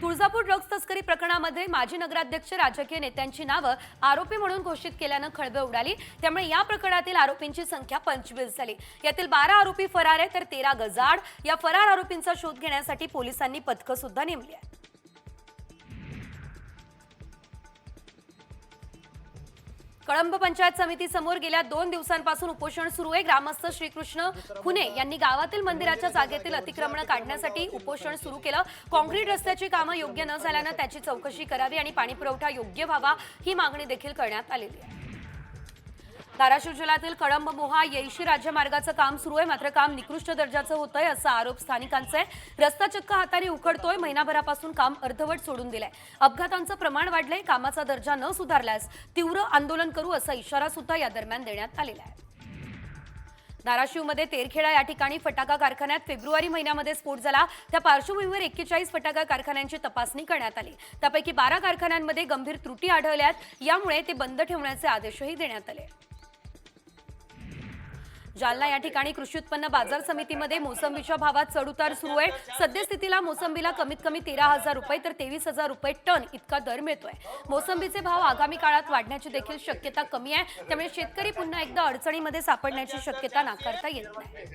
Tuljapur drugs तस्करी प्रकरणामध्ये माजी नगराध्यक्ष राजकीय नेत्यांची नावं आरोपी म्हणून घोषित केल्यानं खळबळ उडाली. त्यामुळे या प्रकरणातील आरोपींची संख्या पंचवीस झाली. यातील बारा आरोपी फरार आहे तर तेरा गजाड या फरार आरोपींचा शोध घेण्यासाठी पोलिसांनी पथकं सुद्धा नेमली आहे कळंब पंचायत समिती समोर गेल्या दोन दिवसांपासून उपोषण सुरू आहे. ग्रामस्थ श्रीकृष्ण खुने यांनी गावातील मंदिराच्या जागेतील अतिक्रमण काढण्यासाठी उपोषण सुरू केलं. कॉन्क्रीट रस्त्याची कामं योग्य न झाल्यानं त्याची चौकशी करावी आणि पाणीपुरवठा योग्य व्हावा ही मागणी देखील करण्यात आलेली आहे. धाराशिव जिल्ह्यातील कळंब मोहा येईशी राज्यमार्गाचं काम सुरू आहे. मात्र काम निकृष्ट दर्जाचं होतंय असा आरोप स्थानिकांचा. आहे रस्ता चक्क हाताने उखडतोय. महिनाभरापासून काम अर्धवट सोडून दिलंय. अपघातांचं प्रमाण वाढलंय. कामाचा दर्जा न सुधारल्यास तीव्र आंदोलन करू असा इशारा सुद्धा या दरम्यान देण्यात आलेला आहे. धाराशिवमध्ये तेरखेडा या ठिकाणी फटाका कारखान्यात फेब्रुवारी महिन्यामध्ये स्फोट झाला. त्या पार्श्वभूमीवर एक्केचाळीस फटाका कारखान्यांची तपासणी करण्यात आली. त्यापैकी बारा कारखान्यांमध्ये गंभीर त्रुटी आढळल्यात. यामुळे ते बंद ठेवण्याचे आदेशही देण्यात आले. जालना या ठिकाणी कृषी उत्पन्न बाजार समितीमध्ये मोसंबीच्या भावात चढउतार सुरू आहे. सद्यस्थितीला मोसंबीला कमीत कमी तेरा हजार रुपये तर तेवीस हजार रुपये टन इतका दर मिळतोय. मोसंबीचे भाव आगामी काळात वाढण्याची देखील शक्यता कमी आहे. त्यामुळे शेतकरी पुन्हा एकदा अडचणीमध्ये सापडण्याची शक्यता नाकारता येत नाही.